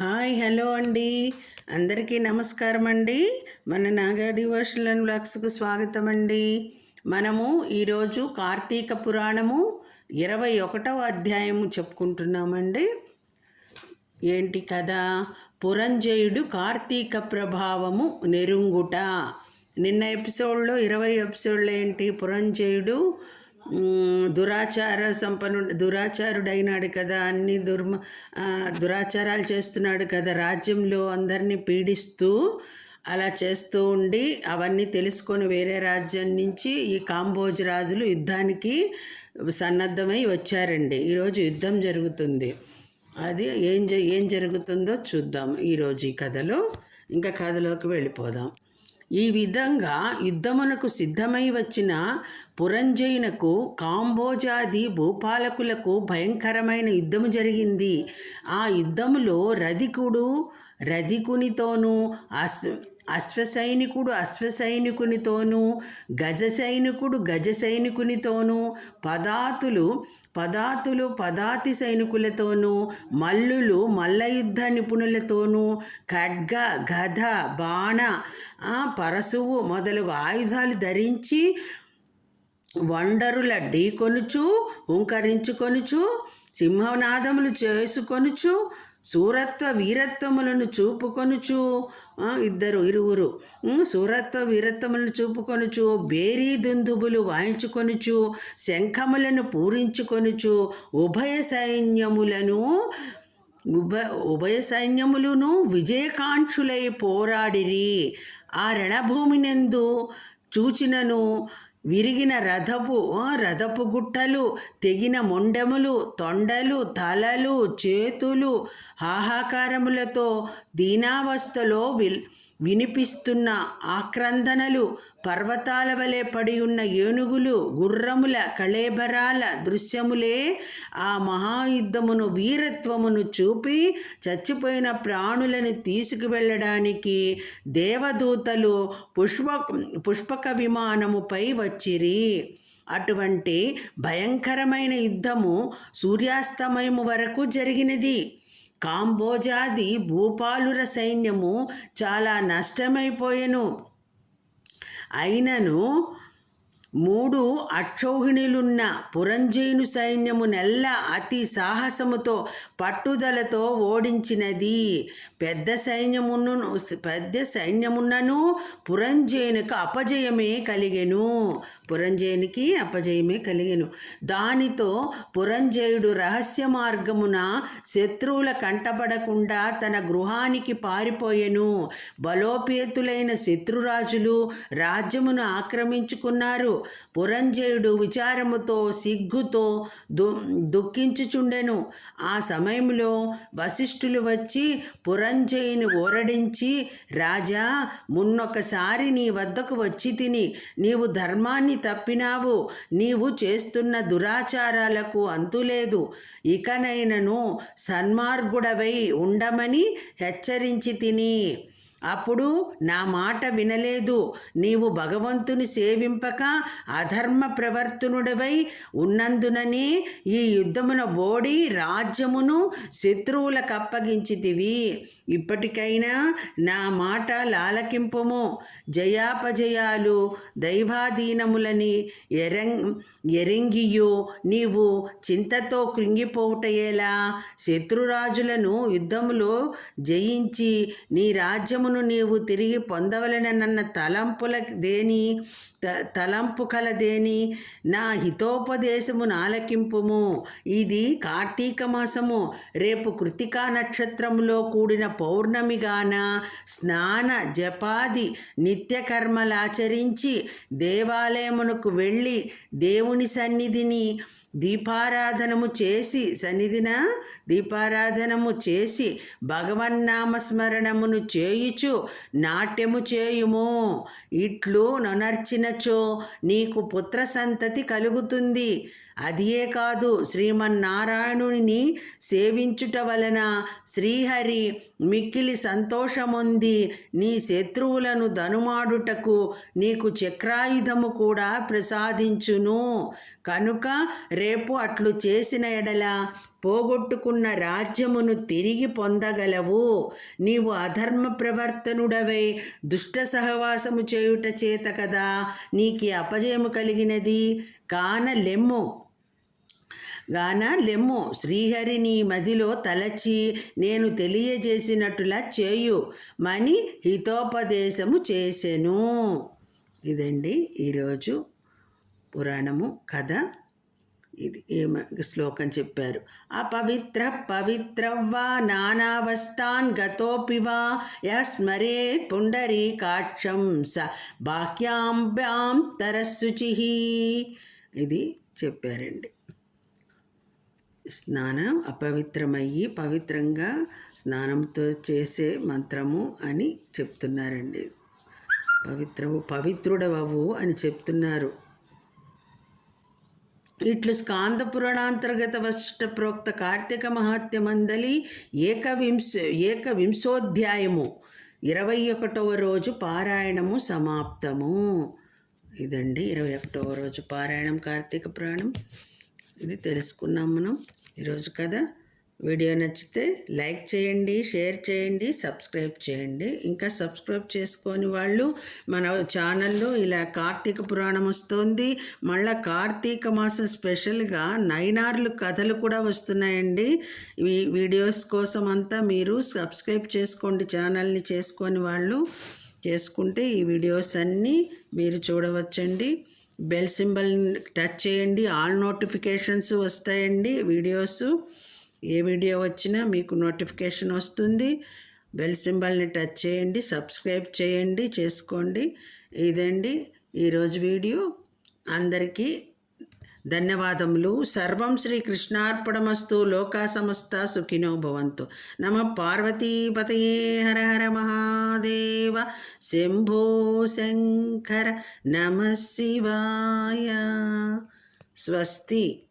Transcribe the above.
Hi hello అండి. అందరికీ నమస్కారం అండి. మన నాగా డివోషనల్ అండ్ బ్లాగ్స్కు స్వాగతం అండి. మనము ఈరోజు కార్తీక పురాణము ఇరవై ఒకటవ అధ్యాయము చెప్పుకుంటున్నామండి. ఏంటి కదా పురంజయుడు కార్తీక ప్రభావము నెరుంగుట. నిన్న ఎపిసోడ్లో ఇరవై ఎపిసోడ్లో ఏంటి? పురంజయుడు దురాచార సంపన్ను దురాచారుడైనాడు కదా అన్ని దుర్మ దురాచారాలు చేస్తున్నాడు కదా రాజ్యంలో అందరినీ పీడిస్తూ అలా చేస్తూ ఉండి అవన్నీ తెలుసుకొని వేరే రాజ్యం నుంచి ఈ కాంబోజ్ రాజులు యుద్ధానికి సన్నద్ధమై వచ్చారండి. ఈరోజు యుద్ధం జరుగుతుంది. అది ఏం జ ఏం జరుగుతుందో చూద్దాం. ఈరోజు ఈ కథలో ఇంకా కథలోకి వెళ్ళిపోదాం. ఈ విధంగా యుద్ధమునకు సిద్ధమై వచ్చిన పురంజయునకు కాంబోజాది భూపాలకులకు భయంకరమైన యుద్ధము జరిగింది. ఆ యుద్ధములో రధికుడు రధికునితోనూ అస్ అశ్వసైనికుడు అశ్వసైనికునితోనూ గజ సైనికుడు గజ సైనికునితోనూ పదాతులు పదాతులు పదాతి సైనికులతోనూ మల్లులు మల్లయుద్ధ నిపుణులతోనూ ఖడ్గ గధ బాణ పరశువు మొదలగు ఆయుధాలు ధరించి వండరుల ఢీకొనుచు హుంకరించుకొనుచు సింహనాదములు చేసుకొనుచు సూరత్వ వీరత్వములను చూపుకొనుచు ఇద్దరు ఇరువురు సూరత్వ వీరత్వములను చూపుకొనుచు బేరీ దుందుబులు వాయించుకొనుచు శంఖములను పూరించుకొనుచు ఉభయ సైన్యములను ఉభ ఉభయ సైన్యములను విజయకాంక్షులై పోరాడిరి. ఆ రణభూమినందు చూచినను విరిగిన రథపు రథపు గుట్టలు తెగిన మొండెములు తొండలు తలలు చేతులు హాహాకారములతో దీనావస్థలో విల్ వినిపిస్తున్న ఆక్రందనలు పర్వతాల వలె పడి ఉన్న ఏనుగులు గుర్రముల కళేబరాల దృశ్యములే ఆ మహాయుద్ధమును వీరత్వమును చూపి చచ్చిపోయిన ప్రాణులను తీసుకువెళ్ళడానికి దేవదూతలు పుష్ప పుష్పక విమానముపై వచ్చిరి. అటువంటి భయంకరమైన యుద్ధము సూర్యాస్తమయము వరకు జరిగినది. కాంబోజాది భూపాలుర సైన్యము చాలా నష్టమైపోయెను. అయినను మూడు అక్షౌహిణులున్న పురంజయును సైన్యము నెల్ల అతి సాహసముతో పట్టుదలతో ఓడించినది. పెద్ద సైన్యమును పెద్ద సైన్యమున్నను పురంజయునికి అపజయమే కలిగెను. పురంజయునికి అపజయమే కలిగెను. దానితో పురంజయుడు రహస్య మార్గమున శత్రువుల కంటపడకుండా తన గృహానికి పారిపోయెను. బలోపేతులైన శత్రురాజులు రాజ్యమును ఆక్రమించుకున్నారు. పురంజయుడు విచారముతో సిగ్గుతో దు దుఃఖించుచుండెను. ఆ సమయంలో వశిష్ఠులు వచ్చి పురంజయుని ఓరడించి రాజా మున్నొకసారి నీ వద్దకు వచ్చి తిని నీవు ధర్మాన్ని తప్పినావు. నీవు చేస్తున్న దురాచారాలకు అంతులేదు. ఇకనైనను సన్మార్గుడవై ఉండమని హెచ్చరించి తిని. అప్పుడు నా మాట వినలేదు. నీవు భగవంతుని సేవింపక అధర్మ ప్రవర్తనుడవై ఉన్నందుననే ఈ యుద్ధమున ఓడి రాజ్యమును శత్రువులకు అప్పగించితివి. ఇప్పటికైనా నా మాట లాలకింపము. జయాపజయాలు దైవాధీనములని ఎరం ఎరింగియు నీవు చింతతో కృంగిపోవుటయేలా శత్రురాజులను యుద్ధములో జయించి నీ రాజ్యము రాజ్యమును నీవు తిరిగి పొందవలెనన్న తలంపుల దేని? త- తలంపు కలదేని నా హితోపదేశము నాలకింపుము ఇది కార్తీక మాసము. రేపు కృతికా నక్షత్రములో కూడిన పౌర్ణమిగాన స్నాన జపాది నిత్యకర్మలాచరించి దేవాలయమునకు వెళ్ళి దేవుని సన్నిధిని దీపారాధనము చేసి సన్నిధిన? దీపారాధనము చేసి భగవన్నామస్మరణమును చేయుచు నాట్యము చేయుము. ఇట్లు నొనర్చినచో నీకు పుత్ర సంతతి కలుగుతుంది. అదియే కాదు శ్రీమన్నారాయణుని సేవించుట వలన శ్రీహరి మిక్కిలి సంతోషముంది నీ శత్రువులను ధనుమాడుటకు నీకు చక్రాయుధము కూడా ప్రసాదించును. కనుక రేపు అట్లు చేసిన ఎడల పోగొట్టుకున్న రాజ్యమును తిరిగి పొందగలవు. నీవు అధర్మ ప్రవర్తనుడవై దుష్ట సహవాసము చేయుట చేత కదా నీకు అపజయము కలిగినది. కాన లెమ్ము గాన? లెమ్ము. శ్రీహరి నీ మదిలో తలచి నేను తెలియజేసినట్టులా చేయు. మని హితోపదేశము చేసెను. ఇదండి ఈరోజు పురాణము కథ. ఇది ఏమ శ్లోకం చెప్పారు. అపవిత్ర పవిత్రవ్వా నానావస్థాన్ గతోపివా యః స్మరేత్ పుండరీకాక్షం స బాహ్యాంబ్యాం తరశుచి ఇది చెప్పారండి. స్నానం అపవిత్రమయ్యి పవిత్రంగా స్నానంతో చేసే మంత్రము అని చెప్తున్నారండి. పవిత్రము పవిత్రుడవవు అని చెప్తున్నారు. ఇట్లు స్కాంద పురాణాంతర్గత వశిష్ట ప్రోక్త కార్తీక మహాత్మ్యమందలి ఏకవింశ ఏకవింశోధ్యాయము ఇరవై ఒకటవ రోజు పారాయణము సమాప్తము. ఇదండి ఇరవై ఒకటవ రోజు పారాయణం కార్తీక పురాణం. ఇది తెలుసుకున్నాం మనం. ఈరోజు కదా వీడియో నచ్చితే లైక్ చేయండి షేర్ చేయండి సబ్స్క్రైబ్ చేయండి. ఇంకా సబ్స్క్రైబ్ చేసుకొని వాళ్ళు మన ఛానల్లో ఇలా కార్తీక పురాణం వస్తుంది. మళ్ళీ కార్తీక మాసం స్పెషల్గా నైనార్లు కథలు కూడా వస్తున్నాయండి. ఈ వీడియోస్ కోసం అంతా మీరు సబ్స్క్రైబ్ చేసుకోండి ఛానల్ని చేసుకొని వాళ్ళు చేసుకుంటే ఈ వీడియోస్ అన్నీ మీరు చూడవచ్చండి. బెల్ సింబల్ టచ్ చేయండి. ఆల్ నోటిఫికేషన్స్ వస్తాయండి వీడియోస్. ఏ వీడియో వచ్చినా మీకు నోటిఫికేషన్ వస్తుంది. బెల్ సింబల్ని టచ్ చేయండి సబ్స్క్రైబ్ చేయండి చేసుకోండి. ఇదండి ఈరోజు వీడియో. అందరికీ ధన్యవాదములు. సర్వం శ్రీకృష్ణార్పణమస్తు. లోకా సమస్త సుఖినో భవంతు. నమ పార్వతీపతయే. హర హర మహాదేవ. శంభో శంకర నమ శివాయ. స్వస్తి.